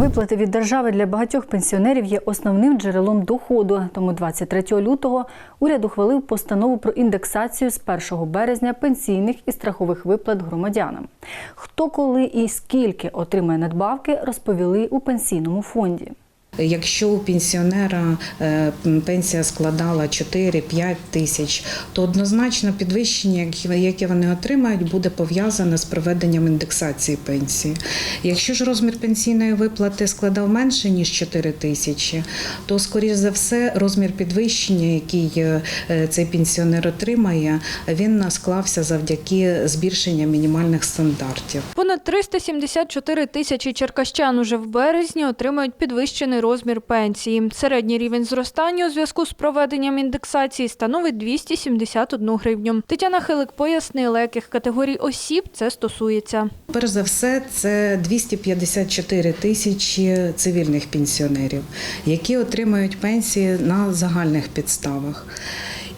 Виплати від держави для багатьох пенсіонерів є основним джерелом доходу. Тому 23 лютого уряд ухвалив постанову про індексацію з 1 березня пенсійних і страхових виплат громадянам. Хто коли і скільки отримає надбавки, розповіли у пенсійному фонді. Якщо у пенсіонера е, пенсія складала 4-5 тисяч, то однозначно підвищення, яке вони отримають, буде пов'язане з проведенням індексації пенсії. Якщо ж розмір пенсійної виплати складав менше ніж 4 тисячі, то скоріш за все розмір підвищення, який е, цей пенсіонер отримає, він склався завдяки збільшенню мінімальних стандартів. Понад 374 тисячі черкащан уже в березні отримають підвищений розмір пенсії. Середній рівень зростання у зв'язку з проведенням індексації становить 271 гривню. Тетяна Хилик пояснила, яких категорій осіб це стосується. Перш за все, це 254 тисячі цивільних пенсіонерів, які отримують пенсії на загальних підставах.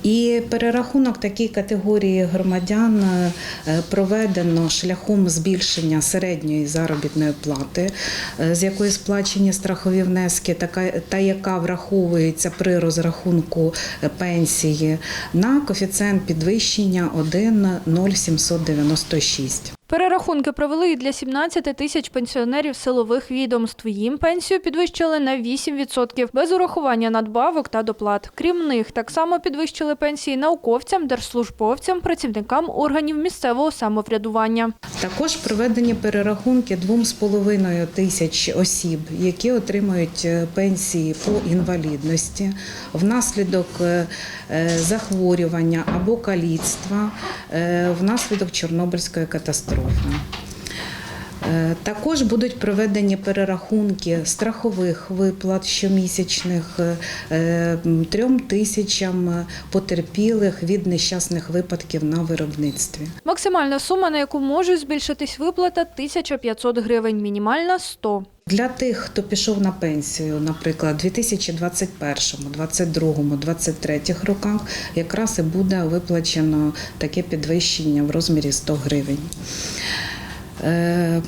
І перерахунок такій категорії громадян е, проведено шляхом збільшення середньої заробітної плати, е, з якої сплачені страхові внески, та яка враховується при розрахунку е, пенсії на коефіцієнт підвищення 1,0796. Перерахунки провели і для 17 тисяч пенсіонерів силових відомств. Їм пенсію підвищили на 8% без урахування надбавок та доплат. Крім них, так само підвищили пенсії науковцям, держслужбовцям, працівникам органів місцевого самоврядування. Також проведені перерахунки 2,5 тисяч осіб, які отримують е, пенсії по інвалідності внаслідок е, е, захворювання або каліцтва внаслідок Чорнобильської катастрофи. Thank you. Також будуть проведені перерахунки страхових виплат щомісячних е, трьом тисячам потерпілих від нещасних випадків на виробництві. Максимальна сума, на яку може збільшитись виплата 1500 гривень, мінімальна 100. Для тих, хто пішов на пенсію, наприклад, у 2021, 2022, 2023 роках, якраз і буде виплачено таке підвищення в розмірі 100 гривень. Е,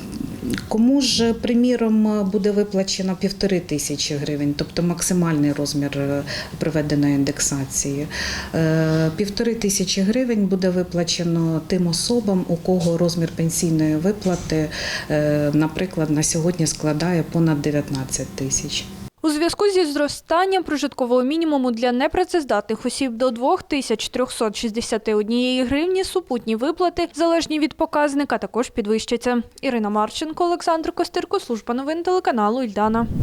Кому ж, приміром, буде виплачено півтори тисячі гривень, тобто максимальний розмір е, проведеної індексації. Е, Півтори тисячі гривень буде виплачено тим особам, у кого розмір пенсійної виплати, наприклад, на сьогодні складає понад 19 тисяч. У зв'язку зі зростанням прожиткового мінімуму для непрацездатних осіб до 2361 гривні супутні виплати, залежні від показника, також підвищаться. Ірина Марченко, Олександр Костирко, служба новин телеканалу Ільдана.